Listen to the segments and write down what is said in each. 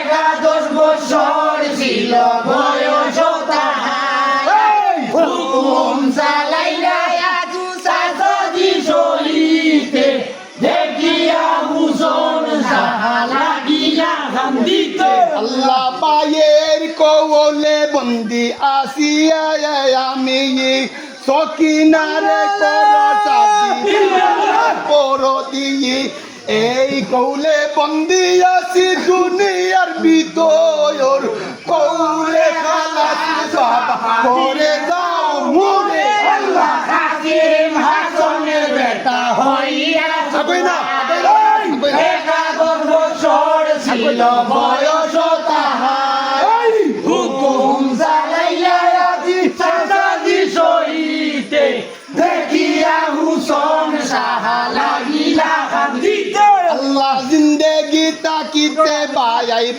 একাদশ বছর ছিল বয়স তাহার। হুকুম চালাইলা আজু সাসদি সহিতে দেখিয়া হুসন লাগিয়া কান্দিতে আল্লাহ পায়ের কৌলে বন্দি আসিয়া আমি সকিনারে কর চাবি। এই কৌলে বন্দি আসি দুনিয়ার ভিতর। কৌলে খালাস করে দাও মুরে আল্লাহ হাকিম হাসনের বেটা হইয়া না, ছিল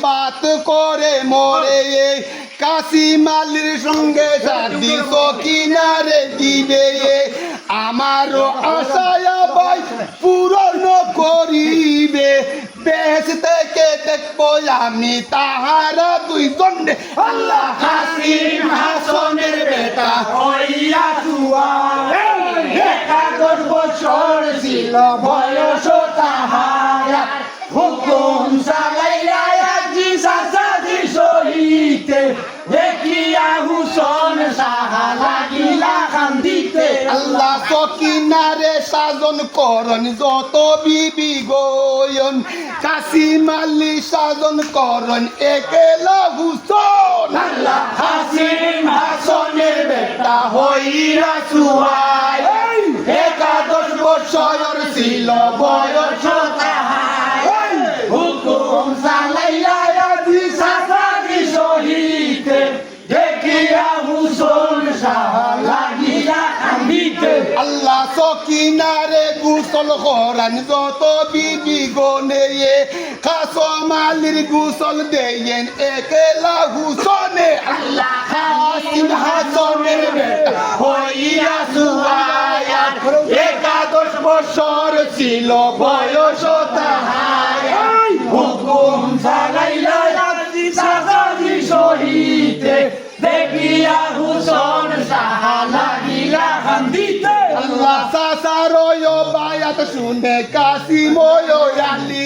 বাত করে মরে কাশি মালির সঙ্গে তো কিনারে দিবে আমারও আশায় ভাই পূরণ করিবে। দেশ থেকে দেখব আমি তাহারা দুই কন্ডে আল্লাহ হাসিম আল্লাহ সকিনারে সাজন করন যত বিবি গোয়ন। কাশি মালি সাজন করন একেলা হুসন আল্লাহ হাসিম হাসনের বেটা হইরা সুয়াই। একাদশ বছর ছিল বয়স সকিনারে গুসল করান যত বিবি গনে কাসম আলীর গুসল দেয়েন একেলা হুসনে। আল্লাহ হাসিম হাসনের বেটা হইয়া সুয়ায়াত একাদশ বছর ছিল বয়স তাহার। বায়াত শুনে কাসিময় আলি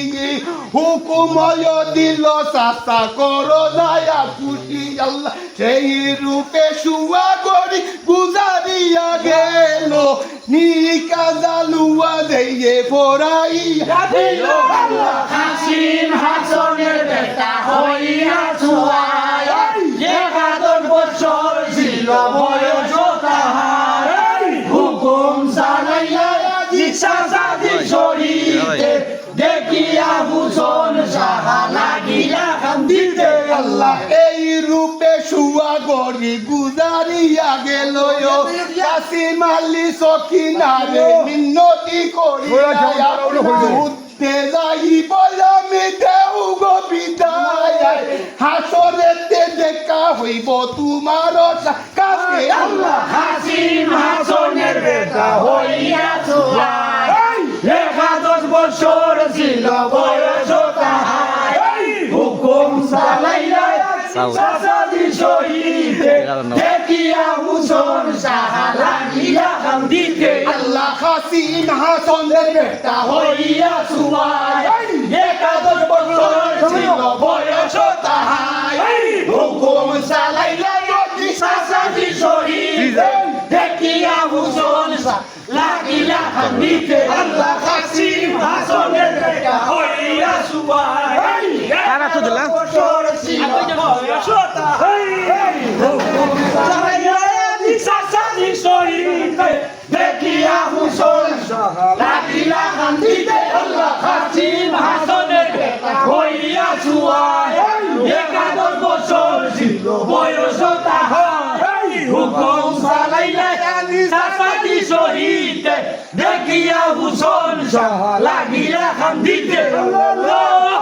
হুকুময় দিল সাসা করো দয়া খুশি আল্লাহ সেই রূপে শুয়া করি গুজারিয়া গেল নিকা জালুয়া দিয়ে ফোরাইয়া দিল হাসনের বেটা হইয়া সুয়ায়াত একাদশ বছর ছিল বয়স তাহার হুকুম চালাইয়া আজি আল্লাহ এই রূপে শুয়া গরি গুজারিয়া গেল কাসিম আলী সকিনারে মিন্নতি করি উঠতে যাই বলামি দেউ গো বিদায়। হাসরেতে দেখা হইব তোমার কাছে আল্লাহ হাসিন হাসনের বেটা হইয়া সুয়াই একাদশ বছর ছিল বয়স তাহার হুকুম হুসন আল্লাহ হাসিন হাসনের বেটা হইয়া সুয়াই একাদশ বছর ছিল বয়স তাহার হুকুম চালাইয়া যদি সাসাদি সহিতে দেখিয়া হুসন লাগিলা কান্দিতে ছিল। বয়স হুকুম সালাইলে সাফাতি শহীদে। দেখিয়া হুসন শাহ লাগিলা খান্দিতে। আল্লাহ